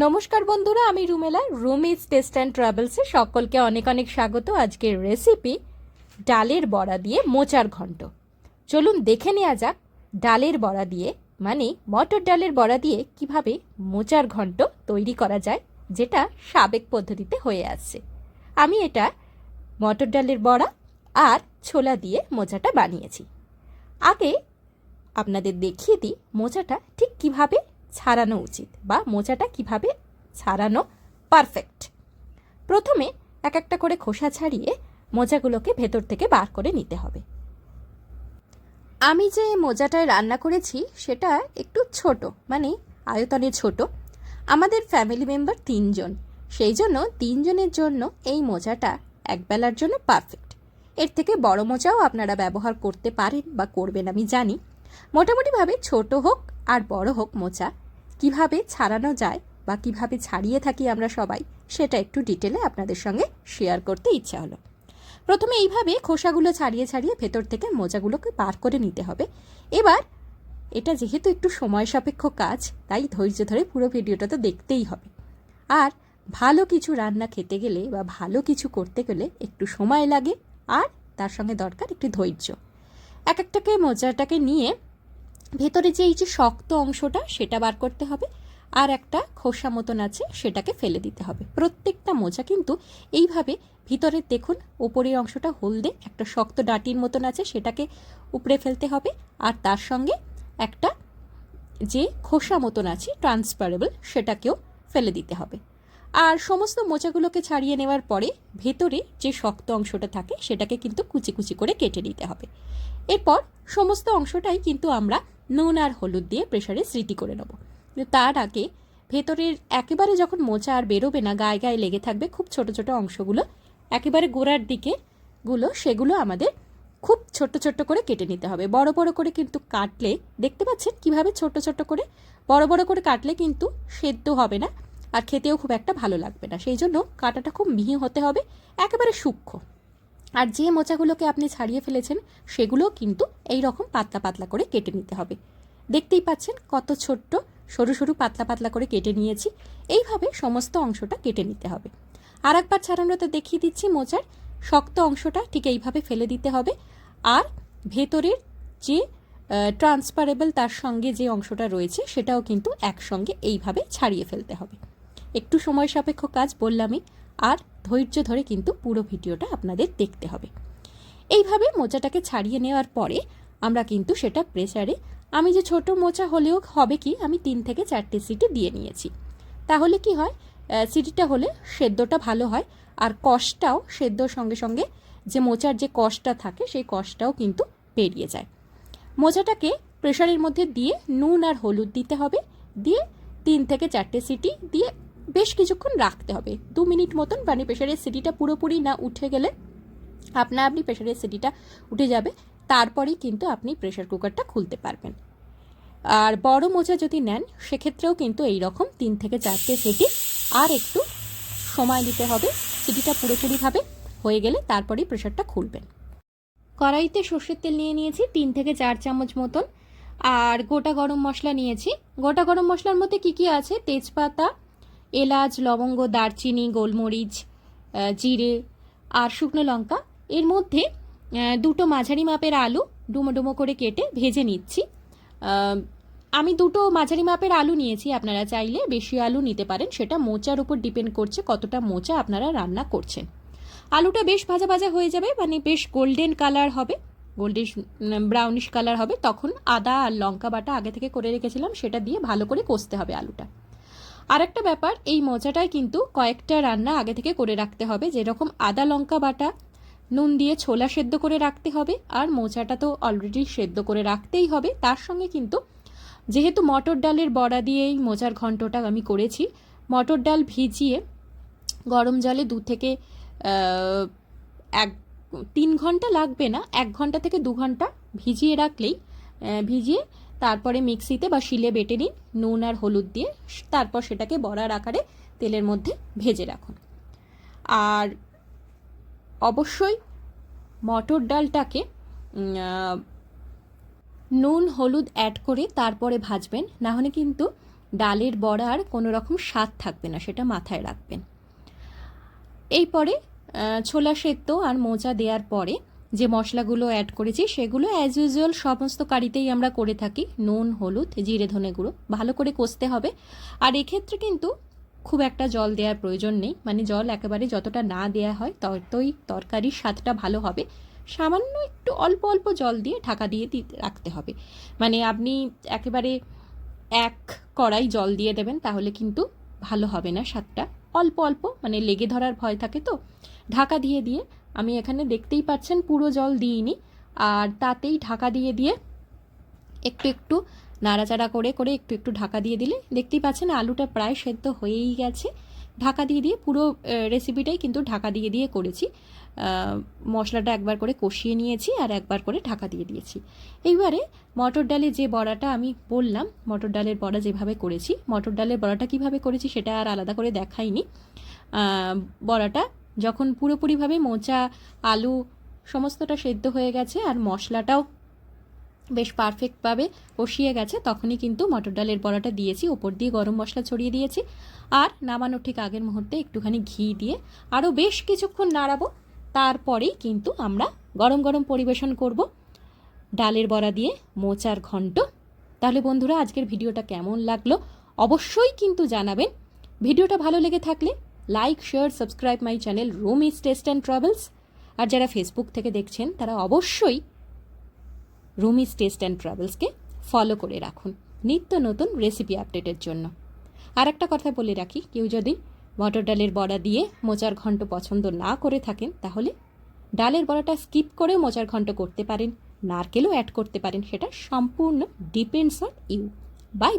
নমস্কার বন্ধুরা, আমি Rumela, room is taste and ট্রাভেলসে সকলকে অনেক অনেক স্বাগত। আজকের রেসিপি ডালের বড়া দিয়ে মোচার ঘন্ট। চলুন দেখে নেওয়া যাক, ডালের বড়া দিয়ে মানে মটর ডালের বড়া দিয়ে কীভাবে মোচার ঘন্ট তৈরি করা যায়, যেটা সাবেক পদ্ধতিতে হয়ে আসছে। আমি এটা মটর ডালের বড়া আর ছোলা দিয়ে মোচাটা বানিয়েছি। আগে আপনাদের দেখিয়ে দিই মোচাটা ঠিক কীভাবে ছাড়ানো উচিত বা মোচাটা কীভাবে ছাড়ানো পারফেক্ট প্রথমে এক একটা করে খোসা ছাড়িয়ে মোজাগুলোকে ভেতর থেকে বার করে নিতে হবে। আমি যে মোজাটায় রান্না করেছি সেটা একটু ছোট মানে আয়তনে ছোট। আমাদের ফ্যামিলি মেম্বার তিনজন, সেই জন্য তিনজনের জন্য এই মোজাটা একবেলার জন্য পারফেক্ট এর থেকে বড় মোজাও আপনারা ব্যবহার করতে পারেন বা করবেন, আমি জানি। মোটামুটিভাবে ছোট হোক আর বড় হোক মোচা কীভাবে ছাড়ানো যায় বা কীভাবে ছাড়িয়ে থাকি আমরা সবাই, সেটা একটু ডিটেলে আপনাদের সঙ্গে শেয়ার করতে ইচ্ছা হলো। প্রথমে এইভাবে খোসাগুলো ছাড়িয়ে ছাড়িয়ে ভেতর থেকে মোজাগুলোকে বার করে নিতে হবে। এবার এটা যেহেতু একটু সময় সাপেক্ষ কাজ, তাই ধৈর্য ধরে পুরো ভিডিওটা তো দেখতেই হবে। আর ভালো কিছু রান্না খেতে গেলে বা ভালো কিছু করতে গেলে একটু সময় লাগে, আর তার সঙ্গে দরকার একটু ধৈর্য। এক একটাকে মোজাটাকে নিয়ে ভেতরে যে এই যে শক্ত অংশটা, সেটা বার করতে হবে। আর একটা খোসা মতন আছে, সেটাকে ফেলে দিতে হবে। প্রত্যেকটা মোজা কিন্তু এইভাবে ভিতরে দেখুন ওপরের অংশটা হলদে, একটা শক্ত ডাটির মতন আছে, সেটাকে উপড়ে ফেলতে হবে। আর তার সঙ্গে একটা যে খোসা মতন আছে ট্রান্সপারেবল সেটাকেও ফেলে দিতে হবে। আর সমস্ত মোচাগুলোকে ছাড়িয়ে নেওয়ার পরে ভেতরে যে শক্ত অংশটা থাকে, সেটাকে কিন্তু কুচি কুচি করে কেটে নিতে হবে। এরপর সমস্ত অংশটাই কিন্তু আমরা নুন আর হলুদ দিয়ে প্রেশারে স্মৃতি করে নেব। তার আগে ভেতরের একেবারে যখন মোচা আর বেরোবে না, গায়ে গায়ে লেগে থাকবে খুব ছোট ছোট অংশগুলো, একেবারে গোড়ার দিকে গুলো, সেগুলো আমাদের খুব ছোট ছোট করে কেটে নিতে হবে। বড় বড় করে কিন্তু কাটলে, দেখতে পাচ্ছেন কীভাবে ছোট ছোট করে? বড় বড় করে কাটলে কিন্তু সেদ্ধ হবে না আর খেতেও খুব একটা ভালো লাগবে না। সেই জন্য কাটাটা খুব মিহি হতে হবে, একেবারে সূক্ষ্ম। আর যে মোচাগুলোকে আপনি ছাড়িয়ে ফেলেছেন সেগুলোও কিন্তু এই রকম পাতলা পাতলা করে কেটে নিতে হবে। দেখতেই পাচ্ছেন কত ছোট্ট, সরু সরু পাতলা পাতলা করে কেটে নিয়েছি। এইভাবে সমস্ত অংশটা কেটে নিতে হবে। আর একবার ছাড়ানোতে দেখিয়ে দিচ্ছি মোচার। শক্ত অংশটা ঠিক এইভাবে ফেলে দিতে হবে। আর ভেতরের যে ট্রান্সপারেবল তার সঙ্গে যে অংশটা রয়েছে, সেটাও কিন্তু একসঙ্গে এইভাবে ছাড়িয়ে ফেলতে হবে। একটু সময় সাপেক্ষ কাজ বললামই। আর ধৈর্য ধরে কিন্তু পুরো ভিডিওটা আপনাদের দেখতে হবে। এইভাবে মোচাটাকে ছাড়িয়ে নেওয়ার পরে আমরা কিন্তু সেটা প্রেসারে, আমি যে ছোট মোচা হলেও হবে কি, আমি তিন থেকে চারটে সিটি দিয়ে নিয়েছি। তাহলে কি হয়? সিটিটা হলে সেদ্ধটা ভালো হয়, আর কষটাও সেদ্ধর সঙ্গে সঙ্গে যে মোচার যে কষটা থাকে, সেই কষটাও কিন্তু বেরিয়ে যায়। মোচাটাকে প্রেশারের মধ্যে দিয়ে নুন আর হলুদ দিতে হবে, দিয়ে তিন থেকে চারটে সিটি দিয়ে বেশ কিছুক্ষণ রাখতে হবে। দু মিনিট মতন মানে প্রেশারের সিটিটা পুরোপুরি না উঠে গেলে আপনা আপনি প্রেশারের সিটিটা উঠে যাবে, তারপরেই কিন্তু আপনি প্রেশার কুকারটা খুলতে পারবেন। আর বড় মোজা যদি নেন, সেক্ষেত্রেও কিন্তু এই রকম তিন থেকে চারটে সিটি আর একটু সময় দিতে হবে। সিটিটা পুরোপুরিভাবে হয়ে গেলে তারপরেই প্রেশারটা খুলবেন। কড়াইতে সর্ষের তেল নিয়ে নিয়েছি, তিন থেকে চার চামচ মতন। আর গোটা গরম মশলা নিয়েছি। গোটা গরম মশলার মধ্যে কি কি আছে? তেজপাতা এলাচ, লবঙ্গ, দারচিনি, গোলমরিচ জিরে আর শুকনো লঙ্কা। এর মধ্যে দুটো মাঝারি মাপের আলু ডুমো ডুমো করে কেটে ভেজে নিচ্ছি। আমি দুটো মাঝারি মাপের আলু নিয়েছি, আপনারা চাইলে বেশি আলু নিতে পারেন। সেটা মোচার উপর ডিপেন্ড করছে কতটা মোচা আপনারা রান্না করছেন। আলুটা বেশ ভাজা ভাজা হয়ে যাবে মানে বেশ গোল্ডেন কালার হবে, গোল্ডিশ ব্রাউনিশ কালার হবে। তখন আদা আর লঙ্কা বাটা আগে থেকে করে রেখেছিলাম, সেটা দিয়ে ভালো করে কষতে হবে আলুটা। আরেকটা ব্যাপার, এই মোচাটায় কিন্তু কয়েকটা রান্না আগে থেকে করে রাখতে হবে, যেরকম আদা লঙ্কা বাটা, নুন দিয়ে ছোলা সেদ্ধ করে রাখতে হবে, আর মোচাটা তো অলরেডি সেদ্ধ করে রাখতেই হবে। তার সঙ্গে কিন্তু যেহেতু মটর ডালের বড়া দিয়েই মোচার ঘন্টটা আমি করেছি, মটর ডাল ভিজিয়ে গরম জলে দু থেকে এক, তিন ঘণ্টা লাগবে না, এক ঘণ্টা থেকে দু ঘণ্টা ভিজিয়ে রাখলেই ভিজিয়ে তারপরে মিক্সিতে বা শিলে বেটে নিন, নুন আর হলুদ দিয়ে। তারপর সেটাকে বড়ার আকারে তেলের মধ্যে ভেজে রাখুন। আর অবশ্যই মটর ডালটাকে নুন, হলুদ অ্যাড করে তারপরে ভাজবেন। না হলে কিন্তু ডালের বড়ার কোনো রকম স্বাদ থাকবে না, সেটা মাথায় রাখবেন। এই পরে ছোলা সেদ্ধ আর মোচা দেওয়ার পরে যে মশলাগুলো অ্যাড করেছি সেগুলো অ্যাজ ইউজুয়াল সমস্ত কারিতেই আমরা করে থাকি। নুন, হলুদ, জিরে, ধনে গুঁড়ো, ভালো করে কষতে হবে। আর এক্ষেত্রে কিন্তু খুব একটা জল দেওয়ার প্রয়োজন নেই। মানে জল একেবারে যতটা না দেওয়া হয় ততই তরকারির স্বাদটা ভালো হবে। সামান্য একটু অল্প অল্প জল দিয়ে ঢাকা দিয়ে রাখতে হবে। মানে আপনি একেবারে এক কড়াই জল দিয়ে দেবেন তাহলে কিন্তু ভালো হবে না স্বাদটা। অল্প অল্প মানে লেগে ধরার ভয় থাকে তো। ঢাকা দিয়ে দিয়ে আমি এখানে দেখতেই পাচ্ছেন পুরো জল দিইনি। আর তাতেই ঢাকা দিয়ে দিয়ে একটু একটু নাড়াচাড়া করে করে একটু একটু ঢাকা দিয়ে দিলে দেখতেই পাচ্ছেন আলুটা প্রায় সেদ্ধ হয়েই গেছে। ঢাকা দিয়ে দিয়ে পুরো রেসিপিটাই কিন্তু ঢাকা দিয়ে দিয়ে করেছি। মশলাটা একবার করে কষিয়ে নিয়েছি আর একবার করে ঢাকা দিয়ে দিয়েছি। এইবারে মটর ডালের যে বড়াটা আমি বললাম, মটর ডালের বড়া যেভাবে করেছি, মটর ডালের বড়াটা কীভাবে করেছি সেটা আর আলাদা করে দেখাইনি। বড়াটা যখন পুরোপুরিভাবে মোচা, আলু সমস্তটা সেদ্ধ হয়ে গেছে আর মশলাটাও বেশ পারফেক্টভাবে কষিয়ে গেছে, তখনই কিন্তু মটর ডালের বড়াটা দিয়েছি, ওপর দিয়ে গরম মশলা ছড়িয়ে দিয়েছি। আর নামানোর ঠিক আগের মুহূর্তে একটুখানি ঘি দিয়ে আরও বেশ কিছুক্ষণ নাড়াবো, তারপরেই কিন্তু আমরা গরম গরম পরিবেশন করব ডালের বড়া দিয়ে মোচার ঘন্ট। তাহলে বন্ধুরা, আজকের ভিডিওটা কেমন লাগল? অবশ্যই কিন্তু জানাবেন। ভিডিওটা ভালো লেগে থাকলে like share subscribe my channel Rumi's taste and travels আর যারা ফেসবুক থেকে দেখছেন, তারা অবশ্যই রুমিস টেস্ট অ্যান্ড ট্রাভেলসকে ফলো করে রাখুন। নিত্য নতুন রেসিপি আপডেটের জন্য। আর একটা কথা বলে রাখি, কেউ যদি মটর ডালের বড়া দিয়ে মোচার ঘন্ট পছন্দ না করে থাকেন, তাহলে ডালের বড়াটা স্কিপ করেও মোচার ঘন্ট করতে পারেন, নারকেলও অ্যাড করতে পারেন, সেটা সম্পূর্ণ depends on you bye bye